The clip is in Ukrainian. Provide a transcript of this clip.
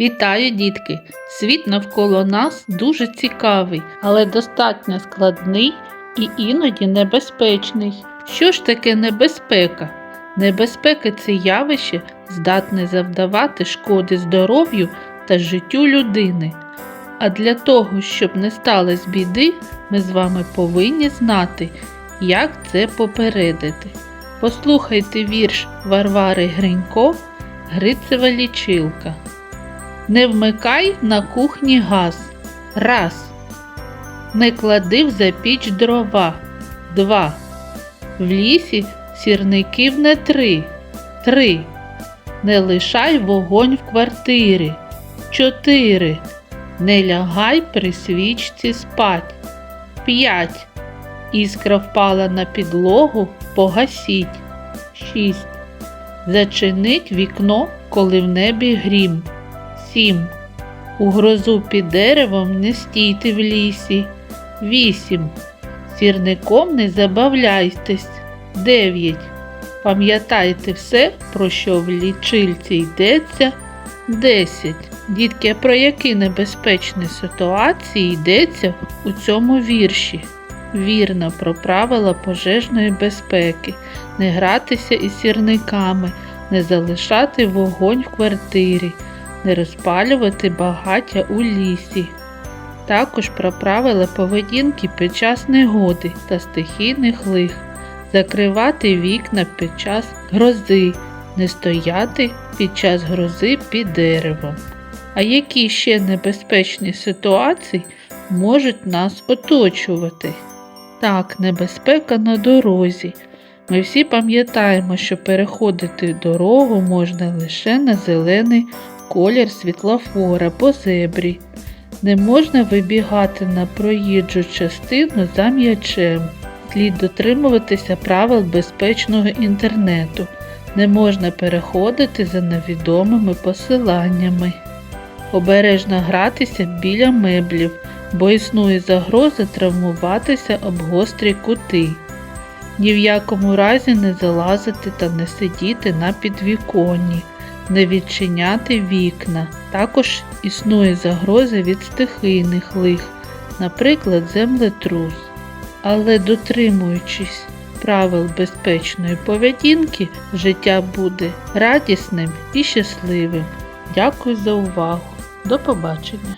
Вітаю, дітки! Світ навколо нас дуже цікавий, але достатньо складний і іноді небезпечний. Що ж таке небезпека? Небезпека це явище здатне завдавати шкоди здоров'ю та життю людини. А для того, щоб не сталося біди, ми з вами повинні знати, як це попередити. Послухайте вірш Варвари Гринько Грицева лічилка. Не вмикай на кухні газ. Раз. Не клади в запіч дрова. Два. В лісі сірників не три. Три. Не лишай вогонь в квартирі. Чотири. Не лягай при свічці спать. П'ять. Іскра впала на підлогу, погасіть. Шість. Зачинить вікно, коли в небі грім. 7. У грозу під деревом не стійте в лісі. 8. Сірником не забавляйтесь. 9. Пам'ятайте все, про що в лічильці йдеться. 10. Дітки, про які небезпечні ситуації йдеться у цьому вірші? Вірно про правила пожежної безпеки, не гратися із сірниками, не залишати вогонь в квартирі не розпалювати багаття у лісі. Також про правила поведінки під час негоди та стихійних лих, закривати вікна під час грози, не стояти під час грози під деревом. А які ще небезпечні ситуації можуть нас оточувати? Так, небезпека на дорозі. Ми всі пам'ятаємо, що переходити дорогу можна лише на зелений колір світлофора по зебрі. Не можна вибігати на проїжджу частину за м'ячем. Слід дотримуватися правил безпечного інтернету. Не можна переходити за невідомими посиланнями. Обережно гратися біля меблів, бо існує загроза травмуватися об гострі кути. Ні в якому разі не залазити та не сидіти на підвіконні не відчиняти вікна. Також існує загроза від стихійних лих, наприклад, землетрус. Але дотримуючись правил безпечної поведінки, життя буде радісним і щасливим. Дякую за увагу. До побачення!